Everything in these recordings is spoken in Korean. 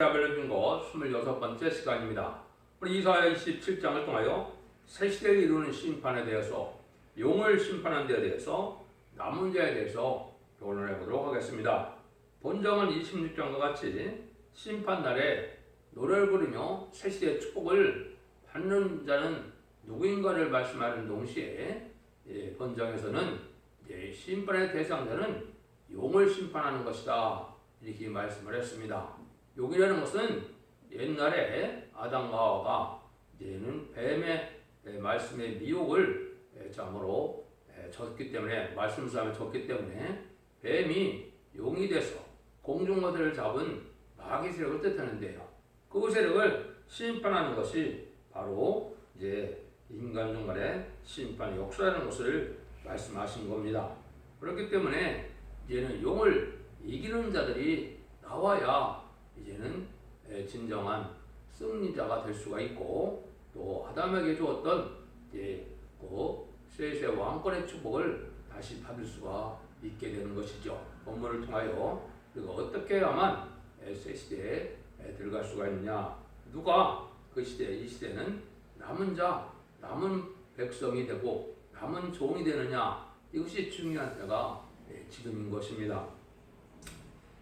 자벨을 준거 26번째 시간입니다. 우리 이사야 27장을 통하여 새 시대를 이루는 심판에 대해서 용을 심판하는 데 대해서 남은 자에 대해서 변론해 보도록 하겠습니다. 본정은 26장과 같이 심판 날에 노래를 부르며 새 시대의 축복을 받는 자는 누구인가를 말씀하는 동시에 예, 본정에서는 예, 심판의 대상자는 용을 심판하는 것이다 이렇게 말씀을 했습니다. 용이라는 것은 옛날에 아담과 하와가 이제는 뱀의 예, 말씀의 미혹을 예, 잠으로 예, 졌기 때문에 말씀 싸움에 졌기 때문에 뱀이 용이 돼서 공중어들을 잡은 마귀 세력을 뜻하는데요. 그 세력을 심판하는 것이 바로 이제 인간 중간의 심판의 역사라는 것을 말씀하신 겁니다. 그렇기 때문에 이제는 용을 이기는 자들이 나와야 이제는 에, 진정한 승리자가 될 수가 있고 또 아담에게 주었던 이제 그 셋의 왕권의 축복을 다시 받을 수가 있게 되는 것이죠. 본문을 통하여 그리고 어떻게 해야만 에, 새 시대에 에, 들어갈 수가 있느냐? 누가 그 시대 이 시대는 남은 자 남은 백성이 되고 남은 종이 되느냐 이것이 중요한 때가 예, 지금인 것입니다.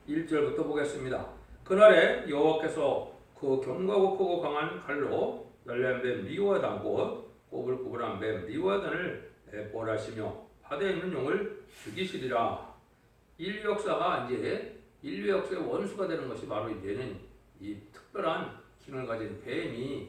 1절부터 보겠습니다. 그날에 여호와께서 그 견고하고 크고 강한 칼로 열린 뱀 미워하고 꼬불꼬불한 뱀 미워하단을 벌하시며 바다에 있는 용을 죽이시리라. 인류 역사가 이제 인류 역사의 원수가 되는 것이 바로 이제는 이 특별한 기능을 가진 뱀이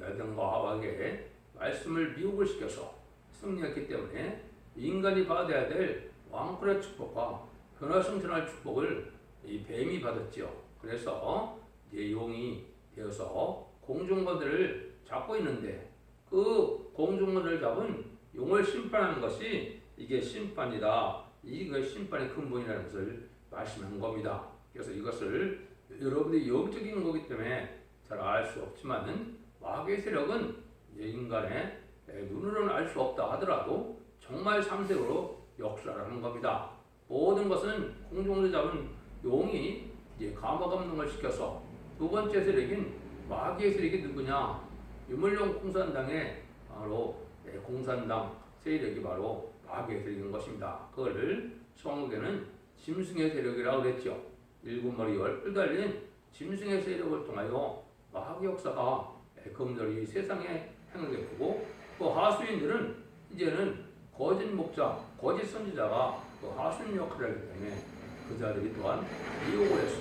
아담과 하와에게 말씀을 미혹을 시켜서 승리했기 때문에 인간이 받아야 될 왕권의 축복과 변화성천할 축복을 이 뱀이 받았지요. 그래서 이제 용이 되어서 공중거들을 잡고 있는데 그 공중거들을 잡은 용을 심판하는 것이 이게 심판이다. 이게 심판의 근본이라는 것을 말씀한 겁니다. 그래서 이것을 여러분들이 영적인 거기 때문에 잘 알 수 없지만은 마귀의 세력은 인간의 눈으로는 알 수 없다 하더라도 정말 삼색으로 역사하는 겁니다. 모든 것은 공중을 잡은 용이 이제 감화 감동을 시켜서 두 번째 세력인 마귀의 세력이 누구냐? 유물용 공산당의 바로 예, 공산당 세력이 바로 마귀의 세력인 것입니다. 그거를 성경에는 짐승의 세력이라고 그랬죠. 일곱 머리 열뿔 달린 짐승의 세력을 통하여 마귀 역사가 예, 검들이 세상에 베푸고 그 하수인들은 이제는 거짓 목자, 거짓 선지자가 그 하수인 역할을 하기 때문에 그 자들이 또한 미혹을 해서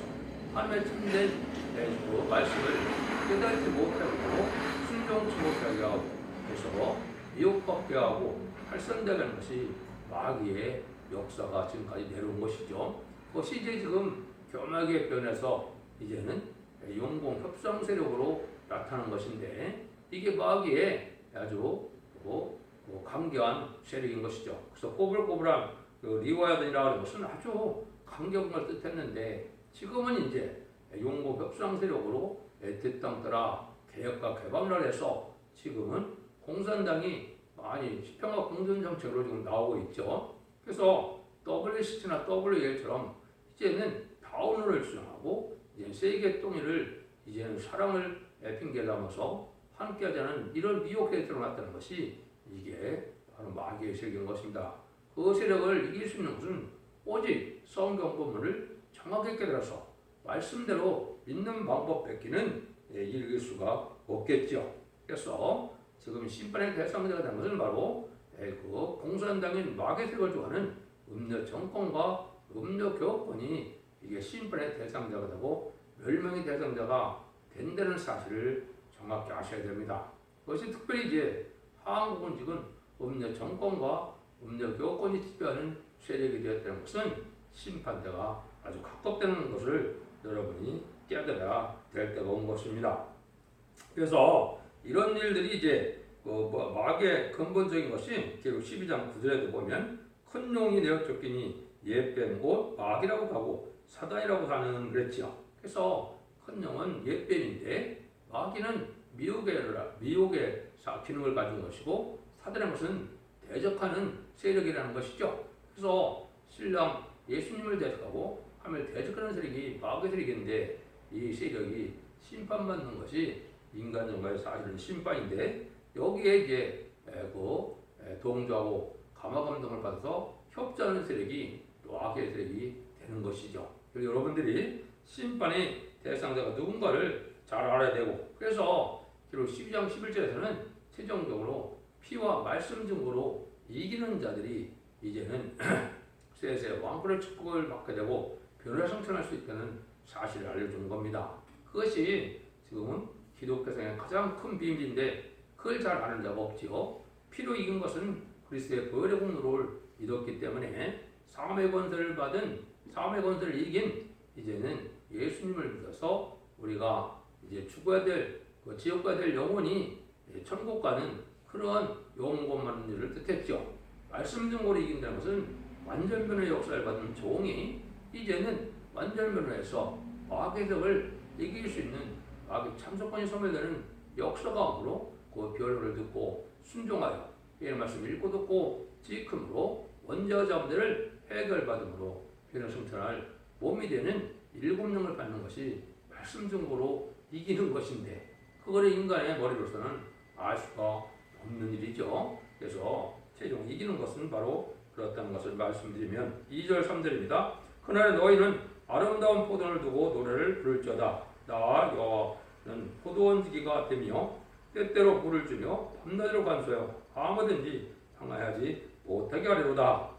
하나님의 참된 그 말씀을 깨닫지 못하고 순종치 못하게 하고 해서 미혹받게 하고 활성되는 것이 마귀의 역사가 지금까지 내려온 것이죠. 그것이 이제 지금 교묘하게 변해서 이제는 용공 협상 세력으로 나타난 것인데 이게 마귀의 아주 뭐, 뭐 강경한 세력인 것이죠. 그래서 꼬불꼬불한 그 리와야든이라 하는 것은 아주 강경한 걸 뜻했는데 지금은 이제 용고 협상 세력으로 대땅 떠라 개혁과 개방을 해서 지금은 공산당이 많이 시평화 공존 정책으로 지금 나오고 있죠. 그래서 WCT나 WL처럼 이제는 다운을 주장하고 이제 세계 통일을 이제는 사랑을 핑계 삼아서 함께하자는 이런 미혹에 드러났다는 것이 이게 바로 마귀의 세력인 것입니다. 그 세력을 이길 수 있는 것은 오직 성경 본문을 정확히 깨달아서 말씀대로 믿는 방법 뺏기는 예, 읽을 수가 없겠죠. 그래서 지금 심판의 대상자가 된 것은 바로 예, 그 공산당인 세력을 좋아하는 음료 정권과 음료 교권이 이게 심판의 대상자가 되고 멸망의 대상자가 된다는 사실을 정확히 아셔야 됩니다. 그것이 특별히 이제 한국은 지금 음료 정권과 음료 교권이 지배하는 세력이 되었다는 것은 심판대가 아주 각박되는 것을 여러분이 깨달아야 될 때가 온 것입니다. 그래서 이런 일들이 이제 그뭐 마귀의 근본적인 것이 계속 12장 9절에도 보면 큰 용이 내어 쫓기니 옛뱀 곧 마귀라고 하고 사단이라고 하는 그랬지요. 그래서 큰 용은 옛뱀인데 마귀는 미혹의 미혹의 기능을 가진 것이고 사단의 것은 대적하는 세력이라는 것이죠. 그래서 신랑 예수님을 대적하고 하면 대적하는 세력이 마귀 세력인데 이 세력이 심판받는 것이 인간 정말 사실은 심판인데 여기에 이제 에, 그 에, 동조하고 감화 감동을 받아서 협조하는 세력이 또 악의 세력이 되는 것이죠. 그래서 여러분들이 심판의 대상자가 누군가를 잘 알아야 되고 그래서 기록 12장 11절에서는 최종적으로 피와 말씀 증거로 이기는 자들이 이제는 쇠세 왕권의 축복을 받게 되고 변호를 성천할 수 있다는 사실을 알려주는 겁니다. 그것이 지금은 기독교 생의 가장 큰 비밀인데 그걸 잘 아는 자가 없지요. 피로 이긴 것은 그리스도의 보혈의 공로를 이뤘기 때문에 삶의 권세를 받은 삶의 권세를 이긴 이제는 예수님을 믿어서 우리가 이제 죽어야 될 그 지옥 가야 될 영혼이 천국 가는 그러한 영원만한 일을 뜻했죠. 말씀 증거로 이긴다는 것은 완전 변호의 역사를 받은 종이 이제는 완전 변호에서 악의 적을 이길 수 있는 악의 참석권이 소멸되는 역사감으로 그 변호를 듣고 순종하여 이 말씀 읽고 듣고 지킴으로 원자자들을 해결받음으로 변호 성천할 몸이 되는 일곱 명을 받는 것이 말씀 증거로 이기는 것인데 그거를 인간의 머리로서는 알 수가 없는 일이죠. 그래서 최종 이기는 것은 바로 그렇다는 것을 말씀드리면 2절 3절입니다. 그날에 너희는 아름다운 포도를 두고 노래를 부를지어다. 나 여호와는 포도원지기가 되며 때때로 물을 주며 밤낮으로 간수하여 아무든지 당하지 못하게 하리로다.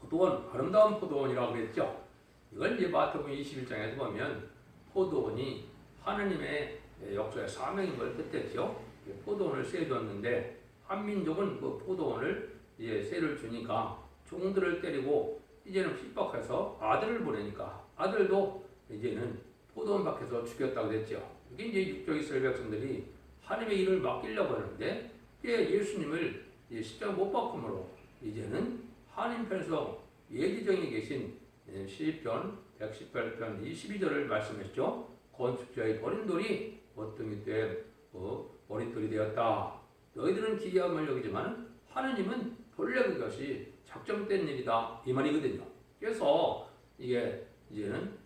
포도원 아름다운 포도원이라고 그랬죠. 이걸 이제 마태복음 21장에서 보면 포도원이 하느님의 역사의 사명인 걸 뜻했죠. 포도원을 세줬는데 한민족은 그 포도원을 이제 세를 주니까 종들을 때리고 이제는 핍박해서 아들을 보내니까 아들도 이제는 포도원 밖에서 죽였다고 그랬죠. 이게 이제 육적 이스라엘 백성들이 하나님의 일을 맡기려고 하는데 예수님을 십자가 못 박음으로 이제는 하나님 편에서 예지정에 계신 시편 118편 22절을 말씀했죠. 건축자의 버린 돌이 어떤 때 어, 머릿돌이 되었다. 너희들은 기이함을 여기지만 하느님은 본래 그것이 작정된 일이다 이 말이거든요. 그래서 이게 이제는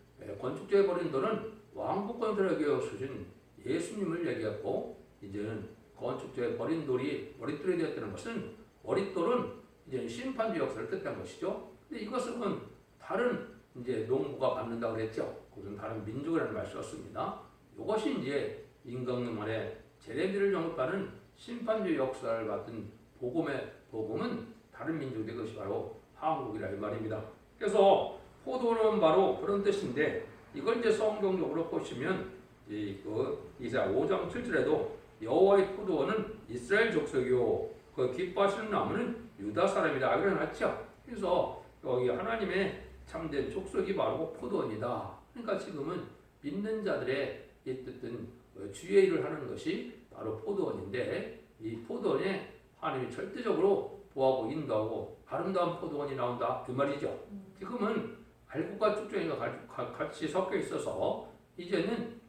건축자의 버린 돌은 왕복권들에게 주신 예수님을 얘기했고 이제는 건축자의 버린 돌이 머릿돌이 되었다는 것은 머릿돌은 이제 심판주 역사를 뜻한 것이죠. 근데 이것은 다른 이제 농부가 받는다고 그랬죠. 그것은 다른 민족이라는 말을 썼습니다. 이것이 이제 임금님만의 제레미를 영업하는 심판주 역사를 받은 복음의 복음은 다른 민족의 것이 바로 한국이라 이 말입니다. 그래서 포도는 바로 그런 뜻인데 이걸 이제 성경적으로 보시면 이그 이사 5장 7절에도 여호와의 포도원은 이스라엘 족속이요 그 기뻐하시는 나무는 유다 사람이다 이렇게 놨죠. 그래서 여기 하나님의 참된 족속이 바로 포도원이다. 그러니까 지금은 믿는 자들의 이 뜻은 주의 일을 하는 것이 바로 포도원인데 이 포도원에 하나님이 절대적으로 보호하고 인도하고 아름다운 포도원이 나온다 그 말이죠. 지금은 알곡과 쭉정이가 같이 섞여 있어서 이제는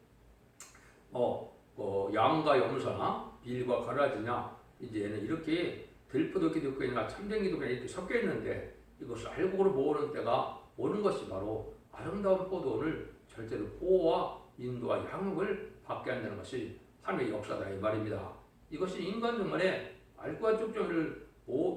어, 어 양과 염소나 빌과 가라지나 이제는 이렇게 들포도 기독교인과 참된 기독교인 이렇게 섞여 있는데 이것을 알곡으로 모으는 때가 오는 것이 바로 아름다운 포도원을 절대로 보호와 인도와 양육을 받게 한다는 것이 하나님의 역사다 이 말입니다. 이것이 인간 정말에 알과 쭉정이를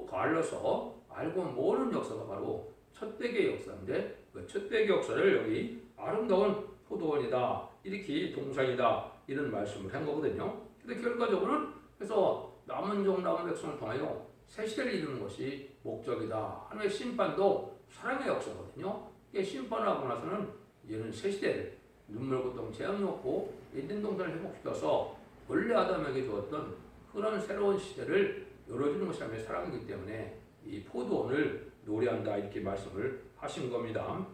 갈라서 알고 모르는 역사가 바로 첫대의 역사인데 그 첫대의 역사를 여기 아름다운 포도원이다 이렇게 동상이다 이런 말씀을 한 거거든요. 근데 결과적으로는 그래서 남은 종 남은 백성을 통하여 새 시대를 이루는 것이 목적이다. 하나님의 심판도 사랑의 역사거든요. 이게 심판하고 나서는 이제는 새 시대를 눈물 고통 재앙이 없고 에덴 동산을 회복시켜서 원래 아담에게 주었던 그런 새로운 시대를 열어주는 것이 하나님의 사랑이기 때문에 이 포도원을 노래한다 이렇게 말씀을 하신 겁니다.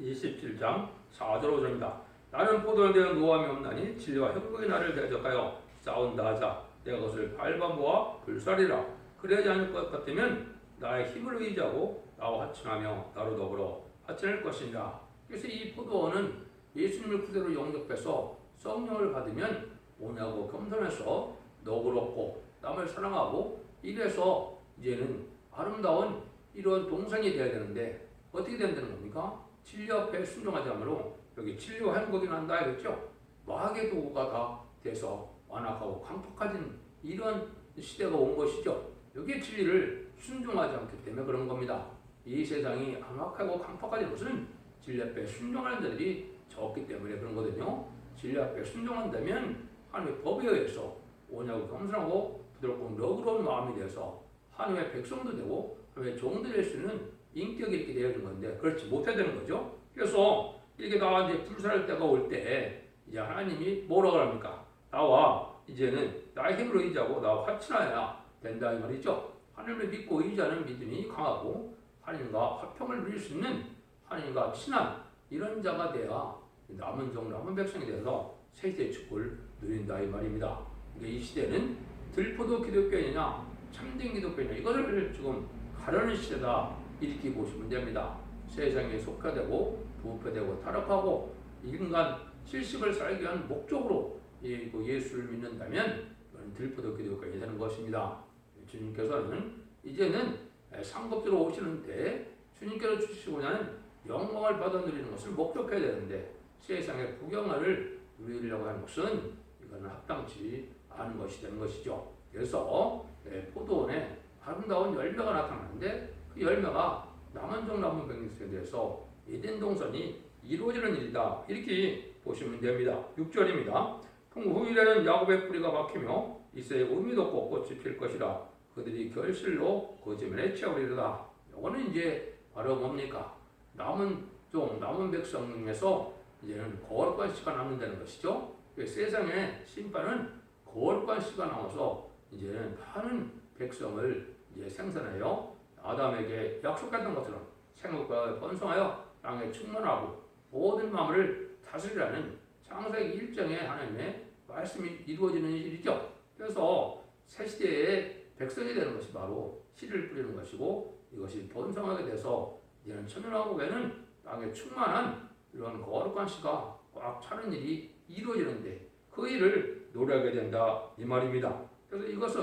27장 4절 5절입니다. 나는 포도원에 대한 노함이 없나니 진리와 협곡의 나를 대적하여 싸운다 하자 내가 그것을 밟아모아 불살이라 그래야지 않을 것 같으면 나의 힘을 의지하고 나와 하친하며 나로 더불어 하친할 것이니라 그래서 이 포도원은 예수님을 그대로 영접해서 성령을 받으면 오냐고 겸손해서 너그럽고 남을 사랑하고 이래서 이제는 아름다운 이런 동산이 되어야 되는데 어떻게 된다는 겁니까? 진리 앞에 순종하지 않으로 여기 진료하는 거긴 한다 했죠. 마귀의 도구가 다 돼서 완악하고 강팍해진 이런 시대가 온 것이죠. 여기에 진리를 순종하지 않기 때문에 그런 겁니다. 이 세상이 암악하고 강팍해진 것은 진리 앞에 순종하는 자들이 적기 때문에 그런 거거든요. 진리 앞에 순종한다면 하나님의 법에 의해서 오냐고 겸손하고 부드럽고 너그러운 마음이 되어서 하나님의 백성도 되고 하나님의 종도 될 수 있는 인격이 이렇게 되어진 건데 그렇지 되는 거죠. 그래서 이렇게 다 이제 불살할 때가 올 때 이제 하나님이 뭐라고 합니까? 나와 이제는 나의 힘으로 의지하고 나와 화친하여야 된다 이 말이죠. 하나님을 믿고 의지하는 믿음이 강하고 하나님과 화평을 누릴 수 있는 하나님과 친한 이런 자가 돼야 남은 종 남은 백성이 되어서 세대 축복을 누린다 이 말입니다. 그러니까 이 시대는 들포도 기독교인이냐 참된 기독교인이냐 이것을 지금 가려는 시대다 이렇게 보시면 됩니다. 세상에 속화되고 부패되고 타락하고 인간 실식을 살기 위한 목적으로 이- 그 예수를 믿는다면 들포도 기독교인이 되는 것입니다. 주님께서는 이제는 상급자로 오시는데 주님께서 주시고자 하는 영광을 받아 누리는 것을 목적해야 되는데 세상의 구경을 누리려고 하는 것은 이거는 합당치 않은 것이 되는 것이죠. 그래서 예, 포도원에 아름다운 열매가 나타나는데 그 열매가 남한종 남은 백성에 대해서 에덴 동선이 이루어지는 일이다. 이렇게 보시면 됩니다. 6절입니다. 후일에는 야곱의 뿌리가 박히며 이스라엘 의미도 없고 꽃이 필 것이라 그들이 결실로 거짓말에 채우리로다. 이거는 이제 바로 뭡니까? 남은 종, 남은 백성 중에서 이제는 거룩한 씨가 남는다는 것이죠. 그 세상에 심판은 거룩한 씨가 나와서 이제는 많은 백성을 이제 생산하여 아담에게 약속했던 것처럼 생육과 번성하여 땅에 충만하고 모든 마음을 다스리라는 창세기 일정의 하나님의 말씀이 이루어지는 일이죠. 그래서 새 시대의 백성이 되는 것이 바로 씨를 뿌리는 것이고 이것이 번성하게 돼서 이제는 천연왕국에는 땅에 충만한 이런 거룩한 씨가 꽉 차는 일이 이루어지는데 그 일을 노래하게 된다 이 말입니다. 그래서 이것은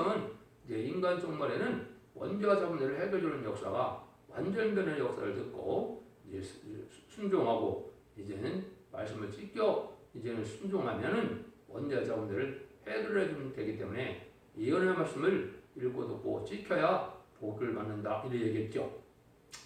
이제 인간 종말에는 원죄와 자본을 해결해주는 역사가 완전 변의 역사를 듣고 이제 순종하고 이제는 말씀을 지켜 이제는 순종하면은 원죄와 자본들을 해결해 주면 되기 때문에 예언의 말씀을 읽고 듣고 지켜야 복을 받는다 이렇게 얘기했죠.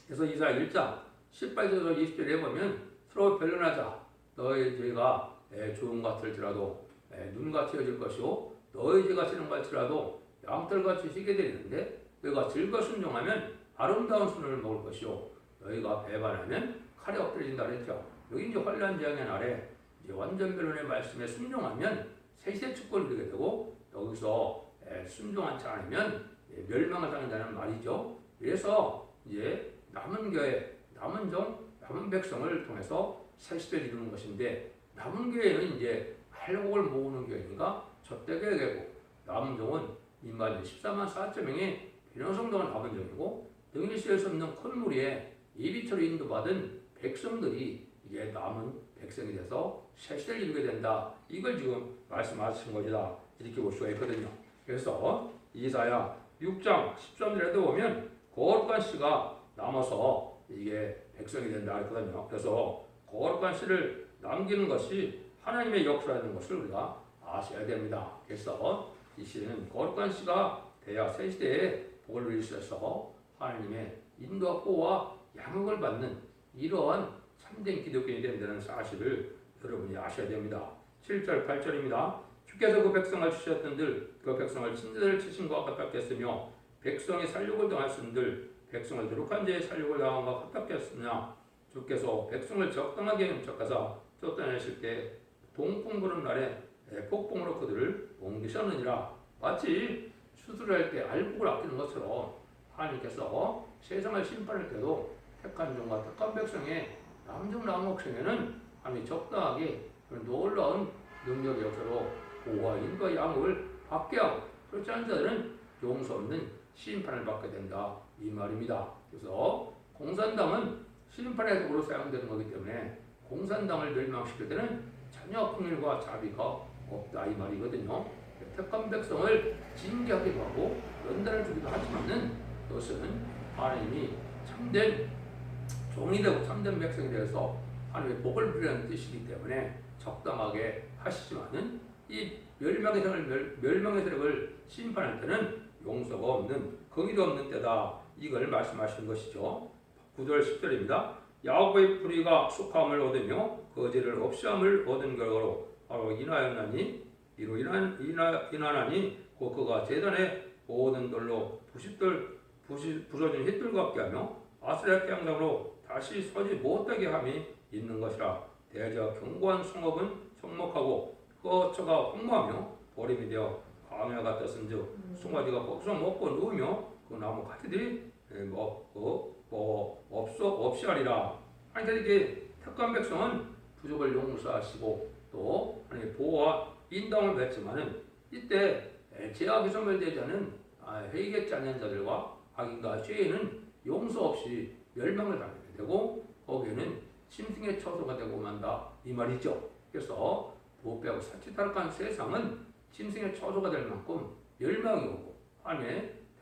그래서 이사 1장 18절에서 20절에 보면 서로 변론하자. 너의 죄가 에, 좋은 것 같을지라도 에, 눈같이 여질 것이요. 너의 죄가 싫은 것 같을지라도 양털같이 희게 되는데 너희가 즐거 순종하면 아름다운 순을 먹을 것이요. 너희가 배반하면 칼에 엎드려진다 그랬죠. 여기 이제 환란 재앙의 날에 이제 완전 변론의 말씀에 순종하면 세세 축복을 누리게 되고 여기서 에, 순종하지 않으면 예, 멸망을 당한다는 말이죠. 그래서 이제 남은 교회, 남은 종, 남은 백성을 통해서 새 시대를 이루는 것인데 남은 교회는 이제 할복을 모으는 교회니까 접대교회 되고 남은 종은 인간 14만 4천 명의 비노성도가 남은 종이고 등일 실수 없는 큰 무리에 예비처로 인도받은 백성들이 이게 남은 백성이 돼서 새 시대를 이루게 된다. 이걸 지금 말씀하신 것이다. 이렇게 볼 수가 있거든요. 그래서 이사야 6장 13절에도 보면 거룩한 씨가 남아서 이게 백성이 된다 했거든요. 그래서 거룩한 씨를 남기는 것이 하나님의 역사라는 것을 우리가 아셔야 됩니다. 그래서 이 시대는 거룩한 씨가 돼야 새 시대에 복을 누릴 수 있어서 하나님의 인도와 보호와 양육을 받는 이러한 참된 기독교인이 된다는 사실을 여러분이 아셔야 됩니다. 7절 8절입니다. 주께서 그 백성을 주셨던들 그 백성을 친자를 치신 것과 같았겠으며 백성이 살육을 당하신들 백성을 거룩한 자의 살육을 당한 것 같았겠으냐 주께서 백성을 적당하게 훔쳐가사 쫓아내실 때 동풍 부는 날에 폭풍으로 그들을 옮기셨느니라. 마치 수술할 때 알곡을 아끼는 것처럼 하나님께서 세상을 심판할 때도 택한 종과 택한 백성의 남중 남목성에는 하나님이 적당하게 놀라운 능력의 역사로 보호와 인과 양육을 받게 하고 그렇지 않은 자들은 용서 없는 심판을 받게 된다 이 말입니다. 그래서 공산당은 심판의 도구로 사용되는 거기 때문에 공산당을 멸망시킬 때는 전혀 풍일과 자비가 없다 이 말이거든요. 택한 백성을 징계하기도 하고 연단을 주기도 하지만은 그것은 하나님이 참된 종이 되고 참된 백성이 되어서 하나님의 복을 누리는 뜻이기 때문에 적당하게 하시지만은 이 멸망의 세력을 멸, 멸망의 세력을 심판할 때는 용서가 없는 긍의도 없는 때다. 이걸 말씀하시는 것이죠. 9절 10절입니다. 야곱의 불의가 속함을 얻으며 거제를 없이함을 얻은 결과로 바로 인하였나니 이로 인한 인하 인하나니 곧 그가 제단의 모든 돌로 부싯돌 부시, 부서진 휘돌 같게 하며 아스레 양장으로 다시 서지 못하게 함이 있는 것이라 대저 견고한 성읍은 성목하고 거처가 황무하며 버림이 되어 광야 같았은즉 송아지가 거기서 먹고 누우며 그 나무 가지들이 예, 뭐, 어, 뭐 없어 없이 하리라 아니 이렇게 택한 백성은 부족을 용서하시고 또 하나님 보호와 인당을 맺지만은 이때 예, 제약이 소멸되지 않은 아, 회개치 않는 자들과 악인과 죄인은 용서 없이 멸망을 당하게 되고 거기에는 심승의 처소가 되고 만다 이 말이죠. 그래서 부패하고 사치타락한 세상은 심승의 처소가 될 만큼 멸망이 오고 하나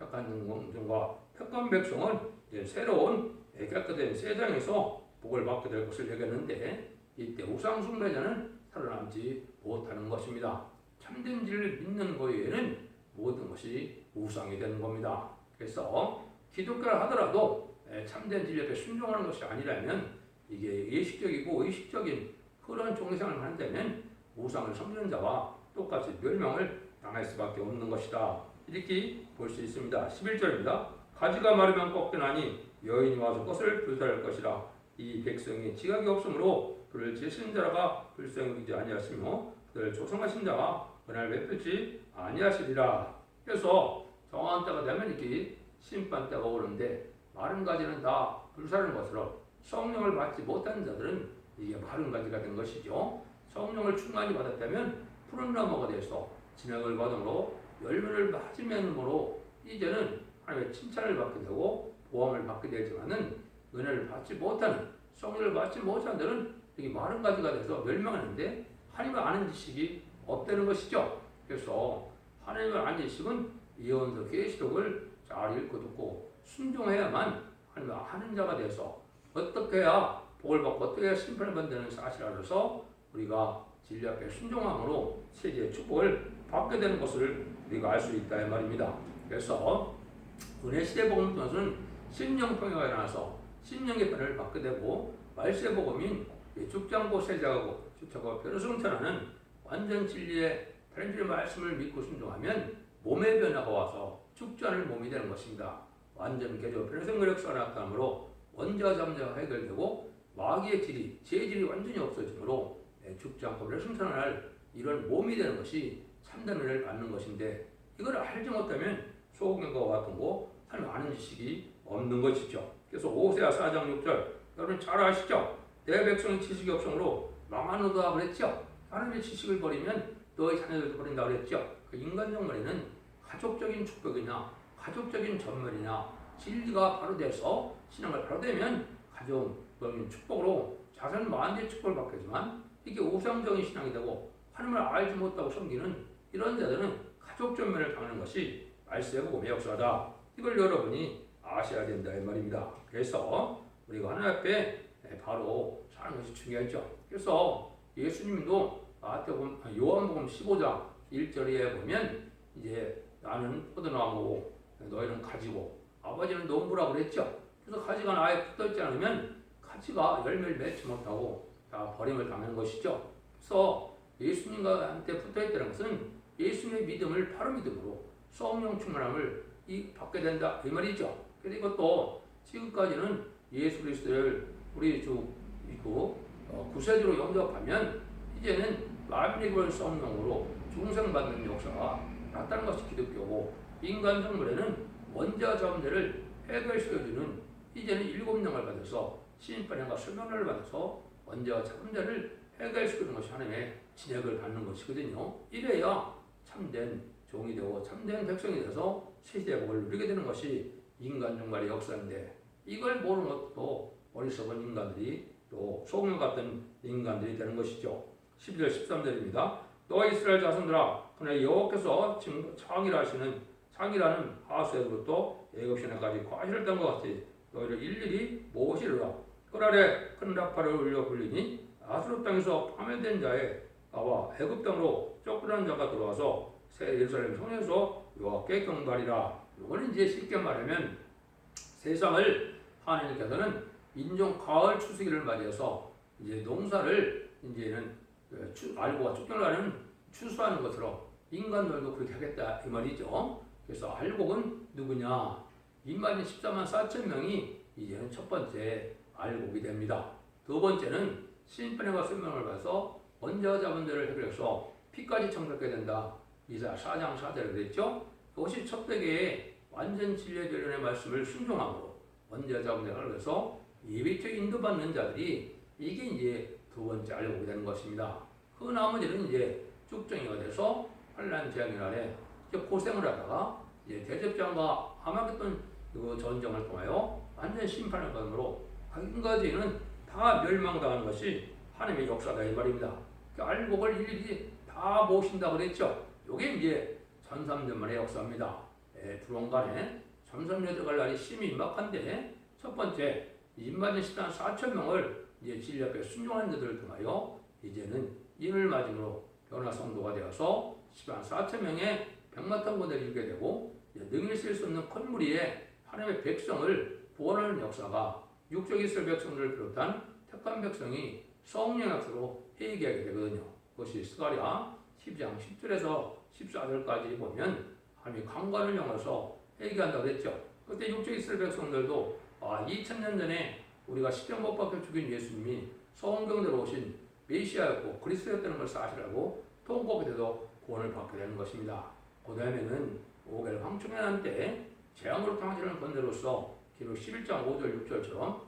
택한 공중과 택한 백성은 이제 새로운 깨끗한 세상에서 복을 받게 될 것을 얘기했는데 이때 우상 숭배자는 살아남지 못하는 것입니다. 참된 진리를 믿는 거에는 모든 것이 우상이 되는 겁니다. 그래서 기독교를 하더라도 에, 참된 진리에 순종하는 것이 아니라면 이게 예식적이고 의식적인 그런 종생활을 한다면 우상을 섬기는 자와 똑같이 멸망을 당할 수밖에 없는 것이다. 이렇게 볼 수 있습니다. 11절입니다. 가지가 마르면 꺾여나니 여인이 와서 것을 불살할 것이라 이 백성이 지각이 없으므로 그를 제신 자가 불쌍히 아니하시며 그를 조성하신 자가 그날 베풀지 아니하시리라. 그래서 정한 때가 되면 이렇게 심판 때가 오는데 마른 가지는 다 불사르는 것으로 성령을 받지 못한 자들은 이게 마른 가지가 된 것이죠. 성령을 충만히 받았다면 푸른 나무가 돼서 진액을 받음으로 열매를 맞으면으로 이제는 하나님의 칭찬을 받게 되고 보험을 받게 되지만은 은혜를 받지 못하는 성령을 받지 못한 자들은 이게 마른 가지가 돼서 멸망하는데 하나님을 아는 지식이 없다는 것이죠. 그래서 하나님을 아는 지식은 예언서 계시록을 잘 읽고 듣고 순종해야만 하나님을 아는 자가 돼서 어떻게 해야 복을 받고 어떻게 해야 심판을 받는 사실을 알아서 우리가 진리 앞에 순종함으로 세계의 축복을 받게 되는 것을 우리가 알 수 있다 이 말입니다. 그래서 은혜 시대 복음 것은 신령 통해가 일어나서 신령 개편을 받게 되고 말세 복음인 죽장고 세자하고 주차고 변호승천하는 완전 진리의 다른 진리 말씀을 믿고 순종하면 몸의 변화가 와서 죽지 않을 몸이 되는 것입니다. 완전 개조 역사가 나타나므로 원자 잠자가 해결되고 마귀의 질이 재질이 완전히 없어지므로 네, 죽지 않고 변호승천할 이런 몸이 되는 것이 참담을 받는 것인데 이걸 알지 못하면 소금과 같은 거 하나님 아는 지식이 없는 것이죠. 그래서 오세아 4장 6절 여러분 잘 아시죠? 내 백성이 지식이 없으므로 망하노다 그랬죠. 하나님의 지식을 버리면 너의 자녀들도 버린다 그랬죠. 그 인간적 머리는 가족적인 축복이나 가족적인 전멸이나 진리가 바로 돼서 신앙을 바로 되면 가족적인 축복으로 자선 만대 축복을 받겠지만 이게 우상적인 신앙이 되고 하나님을 알지 못하고 섬기는 이런 자들은 가족 전멸을 당하는 것이 말세의 복음의 역사다. 이걸 여러분이 아셔야 된다 이 말입니다. 그래서 우리가 하나님 앞에 바로 사는 것이 중요하죠. 그래서 예수님도 마태복음 요한복음 15장 1절에 보면 이제 나는 포도나무고 너희는 가지고 아버지는 농부라고 그랬죠. 그래서 가지가 나에 붙어 있지 않으면 가지가 열매를 맺지 못하고 다 버림을 당하는 것이죠. 그래서 예수님과 한테 붙어 있다는 것은 예수님의 믿음을 바로 믿음으로 성령 충만함을 이 받게 된다 이 말이죠. 그래서 이것도 지금까지는 예수 그리스도를 우리 주 있고 어, 구세주로 영접하면 이제는 만민의 성령으로 중생받는 역사가 나타나는 것이 기독교고 인간 성물에는 원자 자문제를 해결시켜주는 이제는 일곱 명을 받아서 신인판과 설명을 받아서 원자와 자문제를 해결시키는 것이 하나님의 진액을 받는 것이거든요. 이래야 참된 종이 되고 참된 백성이 돼서 세대의 복을 누리게 되는 것이 인간 종말의 역사인데 이걸 모르는 것도 어리석은 인간들이 또 소금 같은 인간들이 되는 것이죠. 12절 13절입니다. 너와 이스라엘 자손들아 그날 여호와께서 지금 창이라시는 창이라는 하수에서부터 애굽 시내까지 과실을 딴것 같이 너희를 일일이 모시리라 그 아래 큰 나팔을 울려 불리니 아수르 땅에서 파멸된 자의 나와 애굽 땅으로 쫓겨난 자가 들어와서 새 예루살렘 성에서 여호와께 경발이라. 이거는 이제 쉽게 말하면 세상을 하나님께서는 인종 가을 추수기를 맞이해서 이제 농사를 이제는 그 추, 알고가 쫓겨나는 추수하는 것으로 인간들도 그렇게 하겠다 이 말이죠. 그래서 알곡은 누구냐? 인간이 14만 4천 명이 이제는 첫 번째 알곡이 됩니다. 두 번째는 신분과 설명을 봐서 원자자분들을 해결해서 피까지 청백게 된다. 이사 4장 4절에 그랬죠. 첫 대계의 완전 진리의 말씀을 순종함으로 원자자분들을 해서 예비적 인도받는 자들이 이게 이제 두 번째 알곡이 되는 것입니다. 그 나머지는 이제 쭉정이가 돼서 환란 재앙의 날에 고생을 하다가 이제 대접장과 하마겟돈 그 전쟁을 통하여 완전 심판을 받으므로 한 가지는 다 멸망당한 것이 하나님의 역사다 이 말입니다. 그 알곡을 일일이 다 모신다 그랬죠. 이게 이제 천삼년만의 역사입니다. 예, 불원간에 들어갈 날이 심히 임박한데 첫 번째 인마진 시단 4천 명을 이제 진리 앞에 순종하는 자들을 통하여 이제는 인을 맞음으로 변화 성도가 되어서 10만 4천 명의 백마탄군을 이루게 되고 능히 쓸 수 없는 콧무리에 하나님의 백성을 구원하는 역사가 육적 이스라엘 백성들을 비롯한 택한 백성이 성령 약수로 회개하게 되거든요. 그것이 스가랴 10장 10절에서 14절까지 보면 하나님이 강관을 영어서 회개한다고 했죠. 그때 육적 이스라엘 백성들도 아, 2000년 전에 우리가 십자가 못 박혀 죽인 예수님이 성경대로 오신 메시아였고 그리스도였다는 걸 사실하고 통곡에도 구원을 받게 되는 것입니다. 그 다음에는 오겔 황충현한 때 재앙으로 당하시는 건대로서 기록 11장 5절 6절처럼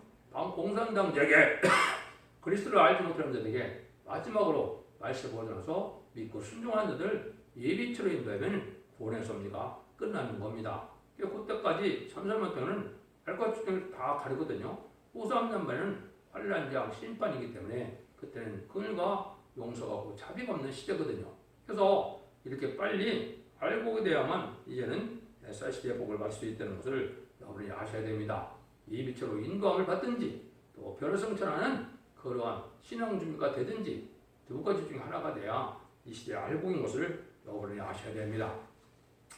공산당자에게 그리스도를 알지 못하는 자들에게 마지막으로 말씀 보여줘서 믿고 순종하는 자들 예비처로 인도하면 구원의 섭리가 끝나는 겁니다. 그때까지 때는 알과 축경을 다 가리거든요. 후삼년만은 환란장 심판이기 때문에 그때는 긍휼과 용서가 없고 자비가 없는 시대거든요. 그래서 이렇게 빨리 알고 돼야만 이제는 쌀 시대의 복을 받을 수 있다는 것을 여러분이 아셔야 됩니다. 이 빛으로 인도함을 받든지 또 별을 성천하는 그러한 신앙 준비가 되든지 두 가지 중에 하나가 돼야 이 시대의 알고인 것을 여러분이 아셔야 됩니다.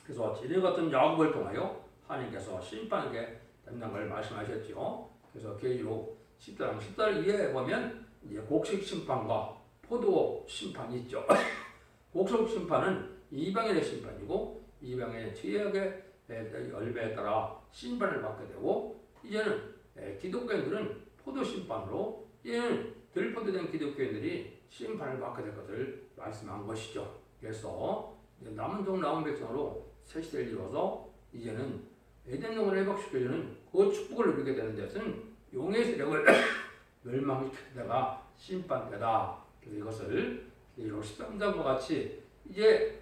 그래서 진리 같은 야곱을 통하여 하나님께서 된다는 걸 말씀하셨죠. 그래서 계시록 10장 10절 이해해 보면 이제 곡식 심판과 포도 심판이 있죠. 곡식 심판은 이방인의 심판이고 이방인의 죄악의 열매에 따라 심판을 받게 되고 이제는 기독교인들은 포도 심판으로 이제 는 들포도된 기독교인들이 심판을 받게 될 것을 말씀한 것이죠. 그래서 남은 종 남은 백성으로 새 시대를 이루어서 이제는 에덴 동을 회복시켜주는 그 축복을 누리게 되는 것은 용의 세력을 멸망시키다가 심판되다. 그래서 이것을 13장과 같이 이제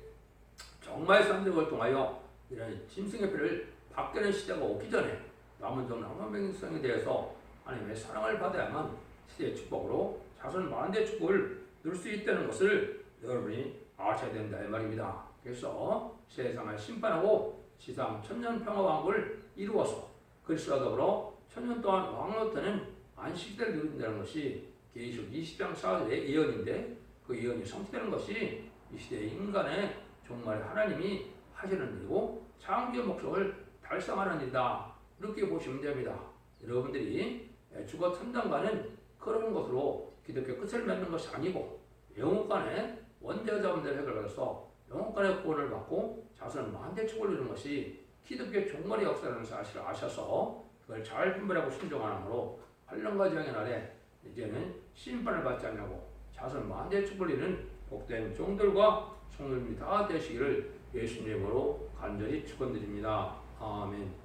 정말 산적을 통하여 이런 짐승의 피를 받게는 시대가 오기 전에 남은 종 남은 백성에 대해서 하나님의 사랑을 받아야만 시대의 축복으로 자손 만대 축복을 누릴 수 있다는 것을 여러분이 아셔야 된다 이 말입니다. 그래서 세상을 심판하고 지상 천년 평화 왕국을 이루어서 그리스도와 더불어 천년 동안 왕노트는 안식대를 누린다는 것이 계시록 20장 4절의 예언인데 그 예언이 성취되는 것이 이 시대 인간의 정말 하나님이 하시는 일이고 창조의 목적을 달성하는 일이다. 이렇게 보시면 됩니다. 여러분들이 죽어 천당가는 그런 것으로 기독교 끝을 맺는 것이 아니고 영혼간의 원자자분들 해결해서 영혼간의 구원을 받고 자손을 만대 축을 이루는 것이 기독교 종말의 역사라는 사실을 아셔서 그걸 잘 분별하고 순종하므로 환란과 재앙의 날에 이제는 심판을 받지 않냐고 자손 만대 축을 이루는 복된 종들과 성도님이 다 되시기를 예수님으로 간절히 축원드립니다. 아멘.